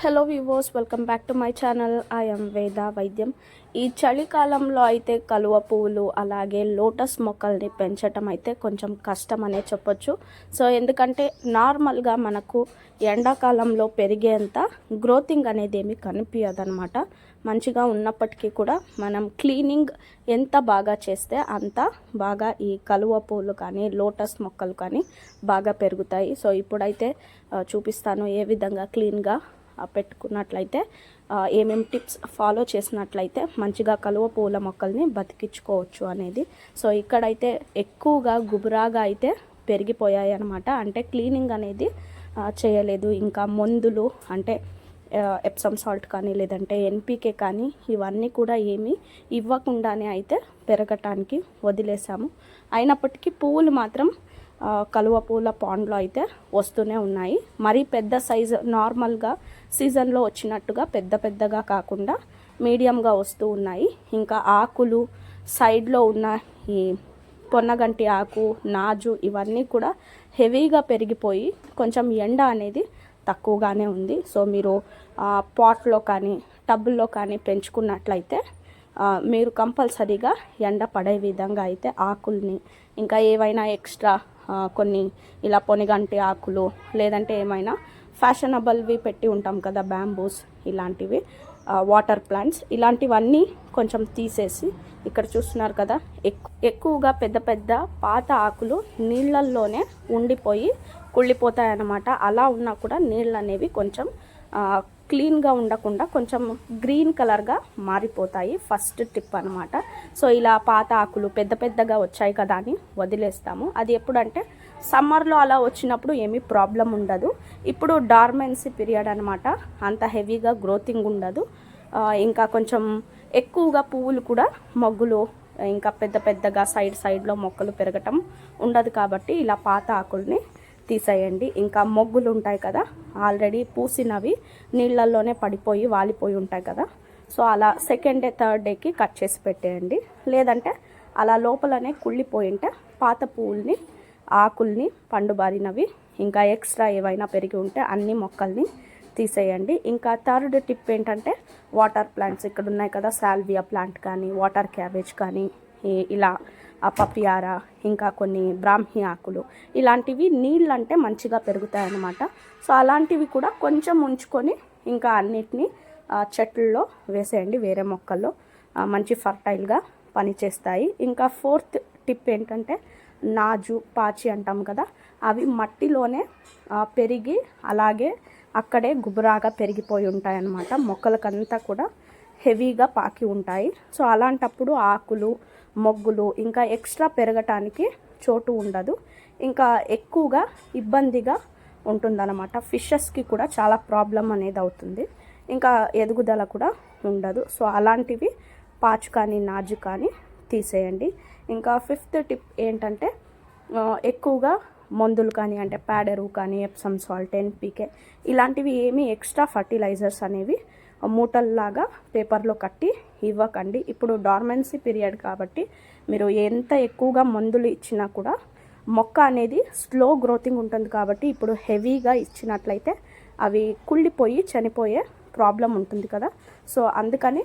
Hello viewers welcome back to my channel I'm Veda వైద్యం ఈ చలికాలంలో అయితే కలువ పువ్వులు అలాగే లోటస్ మొక్కల్ని పెంచటం అయితే కొంచెం కష్టం అనే చెప్పొచ్చు. సో ఎందుకంటే నార్మల్గా మనకు ఎండాకాలంలో పెరిగేంత గ్రోతింగ్ అనేది ఏమి కనిపించదనమాట మంచిగా ఉన్నప్పటికీ కూడా మనం క్లీనింగ్ ఎంత బాగా చేస్తే అంత బాగా ఈ కలువ పువ్వులు కానీ లోటస్ మొక్కలు కానీ బాగా పెరుగుతాయి. సో ఇప్పుడైతే చూపిస్తాను ఏ విధంగా క్లీన్గా పెట్టుకున్నట్లయితే ఏమేమి టిప్స్ ఫాలో చేసినట్లయితే మంచిగా కలువ పూల మొక్కల్ని బతికించుకోవచ్చు అనేది. సో ఇక్కడైతే ఎక్కువగా గుబురాగా అయితే పెరిగిపోయాయి అనమాట అంటే క్లీనింగ్ అనేది చేయలేదు. ఇంకా మందులు అంటే ఎప్సమ్ సాల్ట్ కానీ లేదంటే ఎన్పికే కానీ ఇవన్నీ కూడా ఏమీ ఇవ్వకుండానే అయితే పెరగటానికి వదిలేసాము అయినప్పటికీ పువ్వులు మాత్రం కలువ పూల పాండ్లో అయితే వస్తూనే ఉన్నాయి. మరీ పెద్ద సైజు నార్మల్గా సీజన్లో వచ్చినట్టుగా పెద్ద పెద్దగా కాకుండా మీడియంగా వస్తూ ఉన్నాయి. ఇంకా ఆకులు సైడ్లో ఉన్న ఈ పొన్నగంటి ఆకు నాజు ఇవన్నీ కూడా హెవీగా పెరిగిపోయి కొంచెం ఎండ అనేది తక్కువగానే ఉంది. సో మీరు పాట్లో కానీ టబ్బుల్లో కానీ పెంచుకున్నట్లయితే మీరు కంపల్సరీగా ఎండ పడే విధంగా అయితే ఆకుల్ని ఇంకా ఏవైనా ఎక్స్ట్రా కొన్ని ఇలా పొనిగంటి ఆకులు లేదంటే ఏమైనా ఫ్యాషనబుల్వి పెట్టి ఉంటాం కదా బ్యాంబూస్ ఇలాంటివి వాటర్ ప్లాంట్స్. ఇలాంటివన్నీ కొంచెం తీసేసి ఇక్కడ చూస్తున్నారు కదా ఎక్కువగా పెద్ద పెద్ద పాత ఆకులు నీళ్ళల్లోనే ఉండిపోయి కుళ్ళిపోతాయి అన్నమాట అలా ఉన్నా కూడా నీళ్ళు అనేవి కొంచెం క్లీన్గా ఉండకుండా కొంచెం గ్రీన్ కలర్గా మారిపోతాయి. ఫస్ట్ టిప్ అనమాట సో ఇలా పాత ఆకులు పెద్ద పెద్దగా వచ్చాయి కదా అని వదిలేస్తాము. అది ఎప్పుడంటే సమ్మర్లో అలా వచ్చినప్పుడు ఏమీ ప్రాబ్లం ఉండదు. ఇప్పుడు డార్మెన్సీ పీరియడ్ అనమాట అంత హెవీగా గ్రోతింగ్ ఉండదు. ఇంకా కొంచెం ఎక్కువగా పువ్వులు కూడా మొగ్గులు ఇంకా పెద్ద పెద్దగా సైడ్ సైడ్లో మొక్కలు పెరగటం ఉండదు కాబట్టి ఇలా పాత ఆకుల్ని తీసేయండి. ఇంకా మొగ్గులు ఉంటాయి కదా ఆల్రెడీ పూసినవి నీళ్ళల్లోనే పడిపోయి వాలిపోయి ఉంటాయి కదా. సో అలా సెకండ్ డే థర్డ్ డేకి కట్ చేసి పెట్టేయండి. లేదంటే అలా లోపలనే కుళ్ళిపోయి ఉంటే పాత పువ్వుల్ని ఆకుల్ని పండుబారినవి ఇంకా ఎక్స్ట్రా ఏవైనా పెరిగి ఉంటే అన్ని మొక్కల్ని తీసేయండి. ఇంకా థర్డ్ టిప్ ఏంటంటే వాటర్ ప్లాంట్స్ ఇక్కడ ఉన్నాయి కదా సాల్వియా ప్లాంట్ కానీ వాటర్ క్యాబేజ్ కానీ ఇలా పపియార ఇంకా కొన్ని బ్రాహ్మి ఆకులు ఇలాంటివి నీళ్ళు అంటే మంచిగా పెరుగుతాయి అన్నమాట సో అలాంటివి కూడా కొంచెం ఉంచుకొని ఇంకా అన్నిటినీ చెట్లలో వేసేయండి వేరే మొక్కల్లో. మంచి ఫర్టైల్గా పనిచేస్తాయి. ఇంకా ఫోర్త్ టిప్ ఏంటంటే నాజు పాచి అంటాం కదా అవి మట్టిలోనే పెరిగి అలాగే అక్కడే గుబురాగా పెరిగిపోయి ఉంటాయి అన్నమాట మొక్కలకంతా కూడా హెవీగా పాకి ఉంటాయి. సో అలాంటప్పుడు ఆకులు మొగ్గులు ఇంకా ఎక్స్ట్రా పెరగటానికి చోటు ఉండదు. ఇంకా ఎక్కువగా ఇబ్బందిగా ఉంటుందన్నమాట. ఫిషెస్కి కూడా చాలా ప్రాబ్లం అనేది అవుతుంది. ఇంకా ఎదుగుదల కూడా ఉండదు. సో అలాంటివి పాచు కానీ నాజు కానీ తీసేయండి. ఇంకా ఫిఫ్త్ టిప్ ఏంటంటే ఎక్కువగా మందులు కానీ అంటే ప్యాడరు కానీ ఎప్సమ్ సాల్ట్ ఎన్పికే ఇలాంటివి ఏమీ ఎక్స్ట్రా ఫర్టిలైజర్స్ అనేవి మూటల్లాగా పేపర్లో కట్టి ఇవ్వకండి. ఇప్పుడు డార్మెన్సీ పీరియడ్ కాబట్టి మీరు ఎంత ఎక్కువగా మందులు ఇచ్చినా కూడా మొక్క అనేది స్లో గ్రోతింగ్ ఉంటుంది కాబట్టి ఇప్పుడు హెవీగా ఇచ్చినట్లయితే అవి కుళ్ళిపోయి చనిపోయే ప్రాబ్లం ఉంటుంది కదా. సో అందుకని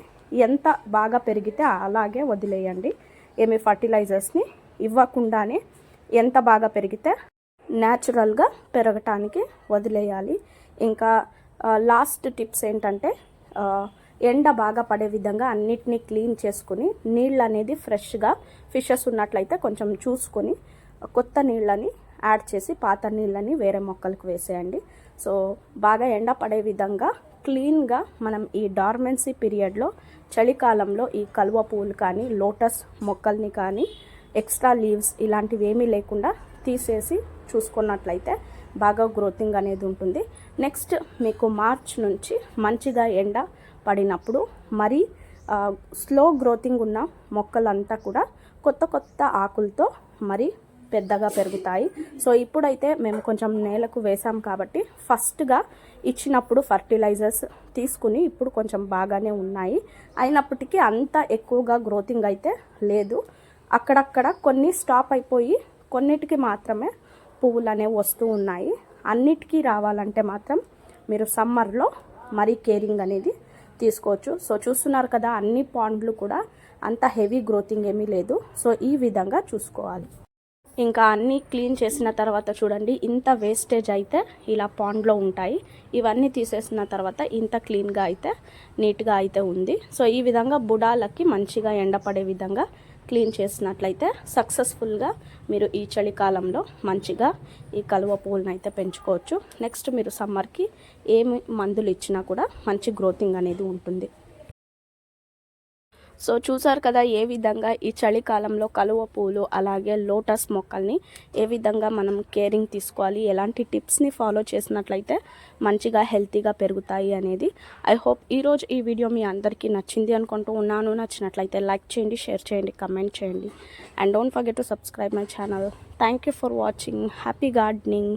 ఎంత బాగా పెరిగితే అలాగే వదిలేయండి. ఏమి ఫర్టిలైజర్స్ని ఇవ్వకుండానే ఎంత బాగా పెరిగితే న్యాచురల్గా పెరగటానికి వదిలేయాలి. ఇంకా లాస్ట్ టిప్స్ ఏంటంటే ఎండ బాగా పడే విధంగా అన్నిటినీ క్లీన్ చేసుకుని నీళ్ళు అనేది ఫ్రెష్గా ఫిషెస్ ఉన్నట్లయితే కొంచెం చూసుకొని కొత్త నీళ్ళని యాడ్ చేసి పాత నీళ్ళని వేరే మొక్కలకు వేసేయండి. సో బాగా ఎండ పడే విధంగా క్లీన్గా మనం ఈ డార్మెన్సీ పీరియడ్లో చలికాలంలో ఈ కలువ పువ్వులు కానీ లోటస్ మొక్కల్ని కానీ ఎక్స్ట్రా లీవ్స్ ఇలాంటివి ఏమీ లేకుండా తీసేసి చూసుకున్నట్లయితే బాగా గ్రోతింగ్ అనేది ఉంటుంది. నెక్స్ట్ మీకు మార్చ్ నుంచి మంచిగా ఎండ పడినప్పుడు మరి స్లో గ్రోతింగ్ ఉన్న మొక్కలంతా కూడా కొత్త కొత్త ఆకులతో మరి పెద్దగా పెరుగుతాయి. సో ఇప్పుడైతే మేము కొంచెం నేలకు వేసాం కాబట్టి ఫస్ట్గా ఇచ్చినప్పుడు ఫర్టిలైజర్స్ తీసుకుని ఇప్పుడు కొంచెం బాగానే ఉన్నాయి. అయినప్పటికీ అంత ఎక్కువగా గ్రోతింగ్ అయితే లేదు. అక్కడక్కడ కొన్ని స్టాప్ అయిపోయి కొన్నిటికి మాత్రమే పువ్వులు అనేవి వస్తూ ఉన్నాయి. అన్నిటికీ రావాలంటే మాత్రం మీరు సమ్మర్లో మరీ కేరింగ్ అనేది తీసుకోవచ్చు. సో చూస్తున్నారు కదా అన్ని పాండ్లు కూడా అంత హెవీ గ్రోతింగ్ ఏమీ లేదు. సో ఈ విధంగా చూసుకోవాలి. ఇంకా అన్నీ క్లీన్ చేసిన తర్వాత చూడండి ఇంత వేస్టేజ్ అయితే ఇలా పాండ్లో ఉంటాయి. ఇవన్నీ తీసేసిన తర్వాత ఇంత క్లీన్గా అయితే నీట్గా అయితే ఉంది. సో ఈ విధంగా బుడాలకి మంచిగా ఎండపడే విధంగా క్లీన్ చేసినట్లయితే సక్సెస్ఫుల్గా మీరు ఈ చలికాలంలో మంచిగా ఈ కలువ పువ్వులను అయితే పెంచుకోవచ్చు. నెక్స్ట్ మీరు సమ్మర్కి ఏమి మందులు ఇచ్చినా కూడా మంచి గ్రోతింగ్ అనేది ఉంటుంది. సో చూసారు కదా ఏ విధంగా ఈ చలికాలంలో కలువ పూలు అలాగే లోటస్ మొక్కల్ని ఏ విధంగా మనం కేరింగ్ తీసుకోవాలి ఎలాంటి టిప్స్ని ఫాలో చేసినట్లయితే మంచిగా హెల్తీగా పెరుగుతాయి అనేది. ఐ హోప్ ఈరోజు ఈ వీడియో మీ అందరికీ నచ్చింది అనుకుంటూ ఉన్నాను. నచ్చినట్లయితే లైక్ చేయండి షేర్ చేయండి కమెంట్ చేయండి. And don't forget to subscribe my channel. Thank you for watching. Happy gardening.